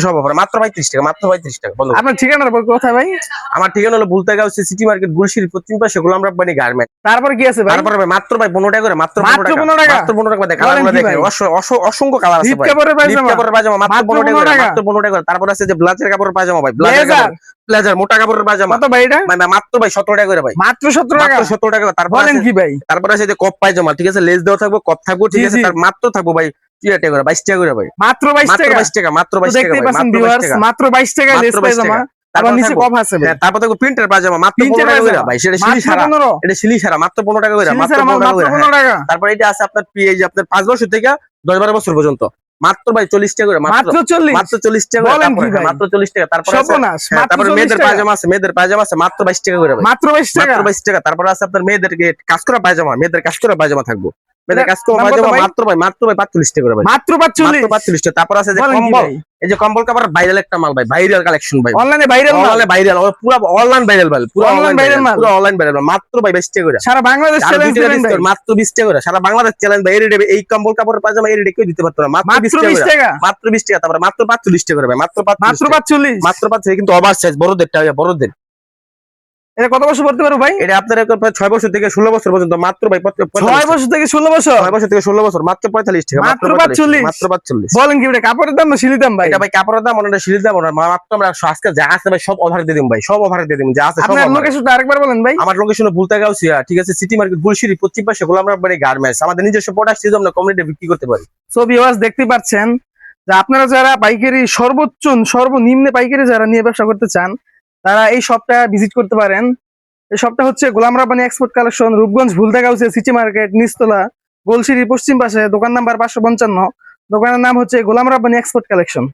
সব অফার মাত্র পঁয়ত্রিশ টাকা মাত্র পঁয়ত্রিশ টাকা বলো। আপনার ঠিকানাটা বল কোথায় ভাই? আমার ঠিকানা হলো বুলতাগাঁও সিটি মার্কেট গুলশির পশ্চিম পাশে গোলাম রাব্বানি গার্মেন্ট তারপর কি আছে তারপর মাত্র ভাই পনেরো টাকা করে মাত্র মাত্র 15 15 টাকা? মাত্র পনেরো টাকা দেখেন বলেন দেখেন ভাই? অস- অস- অসংখ্য কালার আছে কাপড়ের লিপ পায়জামা। কাপড়ের পায়জামা মাত্র মাত্র পনেরো টাকা করে, মাত্র পনেরো টাকা করে। তারপর আছে যে ব্লাজের কাপড়ের পায়জামা ভাই। ব্লাজের Blazer? মোটা কাপড়ের পায়জামা। কত ভাই এটা? ভাই ভাই, মাত্র ভাই সতেরো টাকা করে ভাই। মাত্র টাকা? মাত্র সতেরো টাকা তারপর বলেন কি ভাই? তারপর আছে যে কপ পায়জামা ঠিক আছে? লেজ দেওয়া থাকবে কপ থাকব ঠিক আছে? তার মাত্র থাকব ভাই টাকা করে বাইশ টাকা করে ভাই। মাত্র বাইশ মাত্র টাকা? বাইশ টাকা মাত্র তো বাইশ টাকা দেখতেই পাচ্ছেন ভিউয়ার্স মাত্র বাইশ টাকায় লেস পায়জামা তারপর তারপর নিচে কফ আছে ভাই। হ্যাঁ, তারপর দেখো প্রিন্টের পায়জামা মাত্র প্রিন্টের পনেরো টাকা করে ভাই সেটা শিলি সারা এটা শিলি সারা মাত্র পনেরো টাকা করে মাত্র ছাড়া পনেরো টাকা মাত্র করে। পনেরো টাকা। তারপর এটা আছে আপনার বছর থেকে দশ বারো বছর পর্যন্ত। মাত্র ভাই চল্লিশ টাকা করে মাত্র। চল্লিশ? মাত্র চল্লিশ টাকা হ্যাঁ? মাত্র চল্লিশ টাকা তারপর হ্যাঁ, তারপর মেয়েদের পায়জামা আছে মেয়েদের পায়জামা আছে মাত্র বাইশ টাকা করে মাত্র বাইশ টাকা? বাইশ টাকা তারপর আছে আপনার মেয়েদেরকে কাজ করা পায়জামা মেয়েদের কাজ করা পায়জামা থাকব। মেয়েদের কাজ করা দাম কত পায়জামা ভাই? মাত্র ভাই মাত্র ভাই পাঁচচল্লিশ টাকা ভাই। মাত্র পাঁচচল্লিশ? পাঁচচল্লিশ টাকা তারপর আছে যে কম্বল। এই যে কম্বল কাপড় ভাইরাল একটা মাল ভাই ভাইরাল কালেকশন ভাই। অনলাইনে ভাইরাল অনলাইনে ভাইরাল পুরো অনলাইন ভাইরাল ভাই পুরো অনলাইন ভাইরাল পুরো অনলাইন ভাইরাল মাত্র ভাই বাইশ টাকা করে। সারা বাংলাদেশ চ্যালেঞ্জ দিবেন ভাই। মাত্র টাকা করে। সারা বাংলাদেশ চ্যালেঞ্জ ভাই এই রেটে এই কম্বল কাপড়ের পাজামা এই রেটে কেউ দিতে পারতো না। মাত্র মাত্র টাকা। মাত্র বিশ টাকা তারপরে মাত্র পাঁচচল্লিশ টাকা করে ভাই মাত্র মাত্র পাঁচচল্লিশ। টাকা। পাঁচচল্লিশ মাত্র পাঁচচল্লিশ কিন্তু ওভার সাইজ বড়দেরটা ভাই, বড়দের। এটা কত বছর পড়তে পারো ভাই? এটা আপনার প্রায় ছয় বছর থেকে ষোলো বছর পর্যন্ত মাত্র ভাই ছয় বছর থেকে ষোলো বছর? ছয় বছর থেকে ষোলো বছর মাত্র পঁয়তাল্লিশ টাকা মাত্র 45 মাত্র পাঁচচল্লিশ। বলেন কি এটা কাপড়ের দাম না সিলি দাম ভাই? এটা ভাই কাপড়ের দাম ওটা সিরিজ দাম ওটা মাত্র আমরা আজকে যা আছে ভাই সব অফার দিয়ে দিম ভাই সব অফার দিয়ে দিম যা আছে আপনার। লোকেশনটা আরেকবার বলেন ভাই। আমার লোকেশন ভুলতে গাউসিয়া ঠিক আছে সিটি মার্কেট গুলশিরি পশ্চিম পাশে গোলাম রাব্বানি গার্মেন্টস আমাদের নিজস্ব প্রোডাক্ট দিয়ে আমরা কমিউনিটি বিক্রি করতে পারি। সো ভিউয়ার্স দেখতে পাচ্ছেন যে আপনারা যারা পাইকারি সর্বোচ্চ সর্বনিম্নে পাইকারি যারা নিয়ে ব্যবসা করতে চান তারা এই শপটা ভিজিট করতে পারেন। এই শপটা হচ্ছে গোলাম রাব্বানি এক্সপোর্ট কালেকশন রূপগঞ্জ ভুলতা গাউসে সিটি মার্কেট নিস্তলা গোলসিরি পশ্চিম পাশে, দোকান নাম্বার পাঁচশো পঞ্চান্ন। দোকানের নাম হচ্ছে গোলাম রাব্বানি এক্সপোর্ট কালেকশন